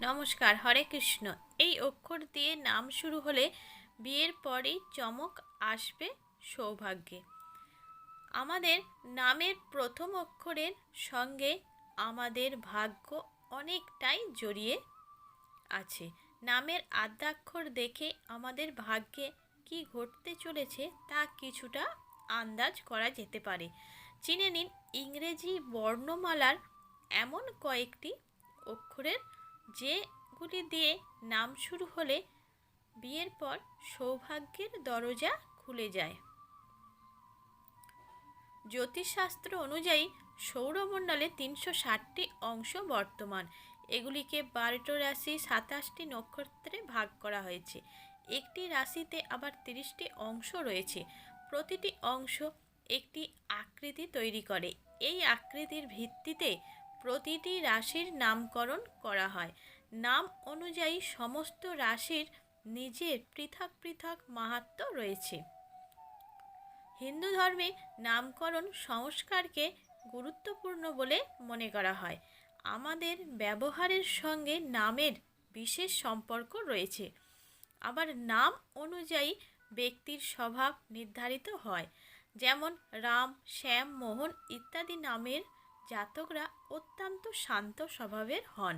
নমস্কার, হরে কৃষ্ণ। এই অক্ষর দিয়ে নাম শুরু হলে বিয়ের পরেই চমক আসবে সৌভাগ্যে। আমাদের নামের প্রথম অক্ষরের সঙ্গে আমাদের ভাগ্য অনেকটাই জড়িয়ে আছে। নামের আদ্যাক্ষর দেখে আমাদের ভাগ্যে কি ঘটতে চলেছে তা কিছুটা আন্দাজ করা যেতে পারে। চিনে নিন, ইংরেজি বর্ণমালার এমন কয়েকটি অক্ষরের যেগুলি দিয়ে নাম শুরু হলে বিয়ের পর সৌভাগ্যের দরজা খুলে যায়। জ্যোতিষশাস্ত্র অনুযায়ী সৌরমণ্ডলে তিনশো ষাটটি অংশ বর্তমান। এগুলিকে বারোটো রাশি সাতাশটি নক্ষত্রে ভাগ করা হয়েছে। একটি রাশিতে আবার তিরিশটি অংশ রয়েছে। প্রতিটি অংশ একটি আকৃতি তৈরি করে। এই আকৃতির ভিত্তিতে প্রতিটি রাশির নামকরণ করা হয়। নাম অনুযায়ী সমস্ত রাশির নিজের পৃথক পৃথক মাহাত্ম রয়েছে। হিন্দু ধর্মে নামকরণ সংস্কারকে গুরুত্বপূর্ণ বলে মনে করা হয়। আমাদের ব্যবহারের সঙ্গে নামের বিশেষ সম্পর্ক রয়েছে। আবার নাম অনুযায়ী ব্যক্তির স্বভাব নির্ধারিত হয়। যেমন রাম, শ্যাম, মোহন ইত্যাদি নামের জাতকরা অত্যন্ত শান্ত স্বভাবের হন।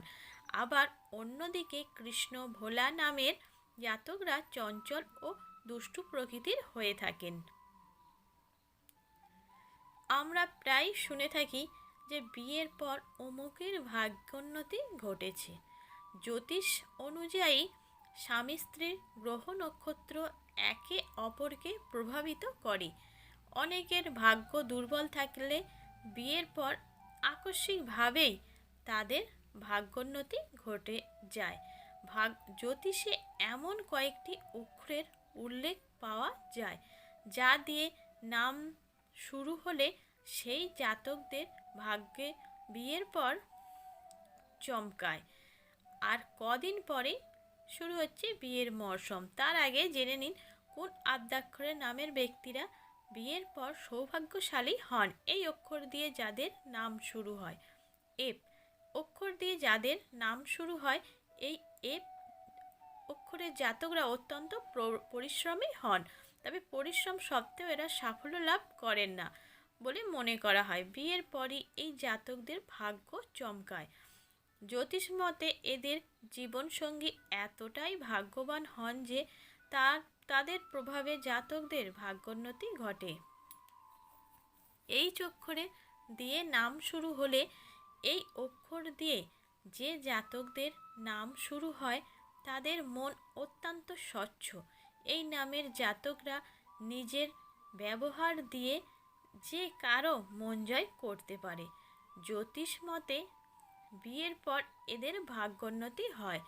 আবার অন্যদিকে কৃষ্ণ ভোলা নামের জাতকরা চঞ্চল ও দুষ্টু প্রকৃতির হয়ে থাকেন। আমরা প্রায় শুনে থাকি যে বিয়ের পর অমুকের ভাগ্যোন্নতি ঘটেছে। জ্যোতিষ অনুযায়ী স্বামী স্ত্রীর গ্রহ নক্ষত্র একে অপরকে প্রভাবিত করে। অনেকের ভাগ্য দুর্বল থাকলে বিয়ের পর আকস্মিকভাবেই তাদের ভাগ্যোন্নতি ঘটে যায়। ভাগ জ্যোতিষে এমন কয়েকটি অক্ষরের উল্লেখ পাওয়া যায়, যা দিয়ে নাম শুরু হলে সেই জাতকদের ভাগ্যে বিয়ের পর চমকায়। আর কদিন পরে শুরু হচ্ছে বিয়ের মরশুম। তার আগে জেনে নিন, কোন আদ্যাক্ষরের নামের ব্যক্তিরা বিয়ের পর সৌভাগ্যশালী হন। এই অক্ষর দিয়ে যাদের নাম শুরু হয় এপ অক্ষর দিয়ে যাদের নাম শুরু হয়, এই এপ অক্ষরের জাতকরা অত্যন্ত পরিশ্রমী হন। তবে পরিশ্রম সত্ত্বেও এরা সাফল্য লাভ করেন না বলে মনে করা হয়। বিয়ের পরই এই জাতকদের ভাগ্য চমকায়। জ্যোতিষ মতে এদের জীবনসঙ্গী এতটাই ভাগ্যবান হন যে তার তাদের প্রভাবে জাতকদের ভাগ্যোন্নতি ঘটে। এই চক্ষরে দিয়ে নাম শুরু হলে এই অক্ষর দিয়ে যে জাতকদের নাম শুরু হয়, তাদের মন অত্যন্ত স্বচ্ছ। এই নামের জাতকরা নিজের ব্যবহার দিয়ে যে কারও মন জয় করতে পারে। জ্যোতিষ মতে, বিয়ের পর এদের ভাগ্যোন্নতি হয়।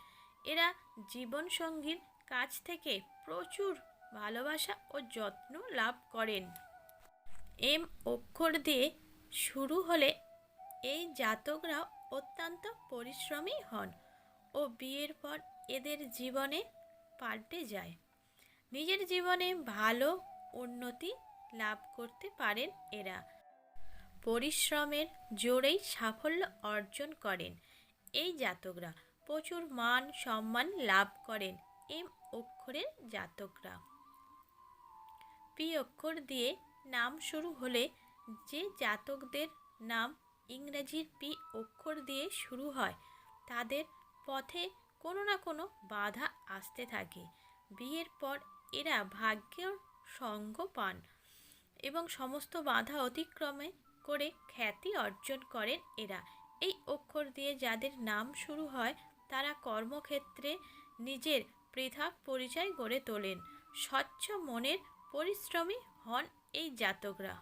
এরা জীবনসঙ্গীর কাছ থেকে প্রচুর ভালোবাসা ও যত্ন লাভ করেন। এম অক্ষর দিয়ে শুরু হলে এই জাতকরা অত্যন্ত পরিশ্রমী হন ও বিয়ের পর এদের জীবনে পাল্টে যায়। নিজের জীবনে ভালো উন্নতি লাভ করতে পারেন এরা। পরিশ্রমের জোরেই সাফল্য অর্জন করেন। এই জাতকরা প্রচুর মান সম্মান লাভ করেন। এম অক্ষরের জাতকরা। পি অক্ষর দিয়ে নাম শুরু হলে যে জাতকদের নাম ইংরেজির পি অক্ষর দিয়ে শুরু হয়, তাদের পথে কোনো না কোনো বাধা আসতে থাকে। বিয়ের পর এরা ভাগ্যের সঙ্গ পান এবং সমস্ত বাধা অতিক্রমে করে খ্যাতি অর্জন করেন এরা। এই অক্ষর দিয়ে যাদের নাম শুরু হয়, তারা কর্মক্ষেত্রে নিজের পৃথক পরিচয় গড়ে তোলেন। স্বচ্ছ মনের পরিশ্রমী হন এই জাতকরা।